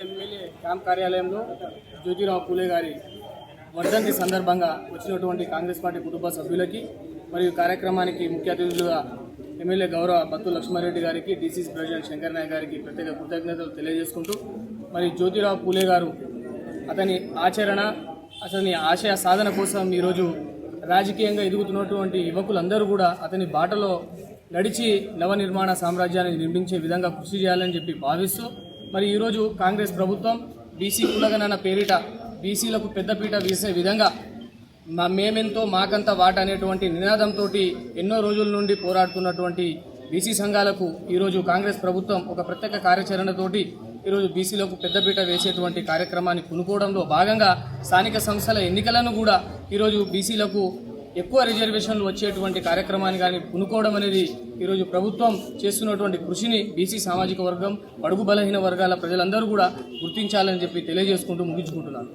MLA camp కార్యాలయంలో జ్యోతిరావు పూలే గారి వర్ధంతి సందర్భంగా వచ్చినటువంటి కాంగ్రెస్ పార్టీ కుటుంబ సభ్యులకి మరియు కార్యక్రమానికి ముఖ్య అతిథులుగా ఎమ్మెల్యే గౌరవ బత్తు లక్ష్మారెడ్డి గారికి డీసీసీ ప్రెసిడెంట్ శంకర్ నాయక్ గారికి ప్రత్యేక కృతజ్ఞతలు తెలియజేసుకుంటూ మరి జ్యోతిరావు పూలే గారు అతని ఆచరణ అతని ఆశయ సాధన కోసం ఈరోజు రాజకీయంగా ఎదుగుతున్నటువంటి యువకులందరూ కూడా అతని బాటలో నడిచి నవనిర్మాణ సామ్రాజ్యాన్ని నిర్మించే విధంగా కృషి చేయాలని చెప్పి భావిస్తూ మరి ఈరోజు కాంగ్రెస్ ప్రభుత్వం బీసీ కులగణన పేరిట బీసీలకు పెద్దపీట వేసే విధంగా మా మేమెంతో మాకంత వాట అనేటువంటి నినాదంతో ఎన్నో రోజుల నుండి పోరాడుతున్నటువంటి బీసీ సంఘాలకు ఈరోజు కాంగ్రెస్ ప్రభుత్వం ఒక ప్రత్యేక కార్యాచరణతోటి ఈరోజు బీసీలకు పెద్దపీట వేసేటువంటి కార్యక్రమాన్ని కొనుక్కోవడంలో భాగంగా స్థానిక సంస్థల ఎన్నికలను కూడా ఈరోజు బీసీలకు ఎక్కువ రిజర్వేషన్లు వచ్చేటువంటి కార్యక్రమాన్ని కానీ పునుకోవడం అనేది ఈరోజు ప్రభుత్వం చేస్తున్నటువంటి కృషిని బీసీ సామాజిక వర్గం బడుగు బలహీన వర్గాల ప్రజలందరూ కూడా గుర్తించాలని చెప్పి తెలియజేసుకుంటూ ముగించుకుంటున్నాను.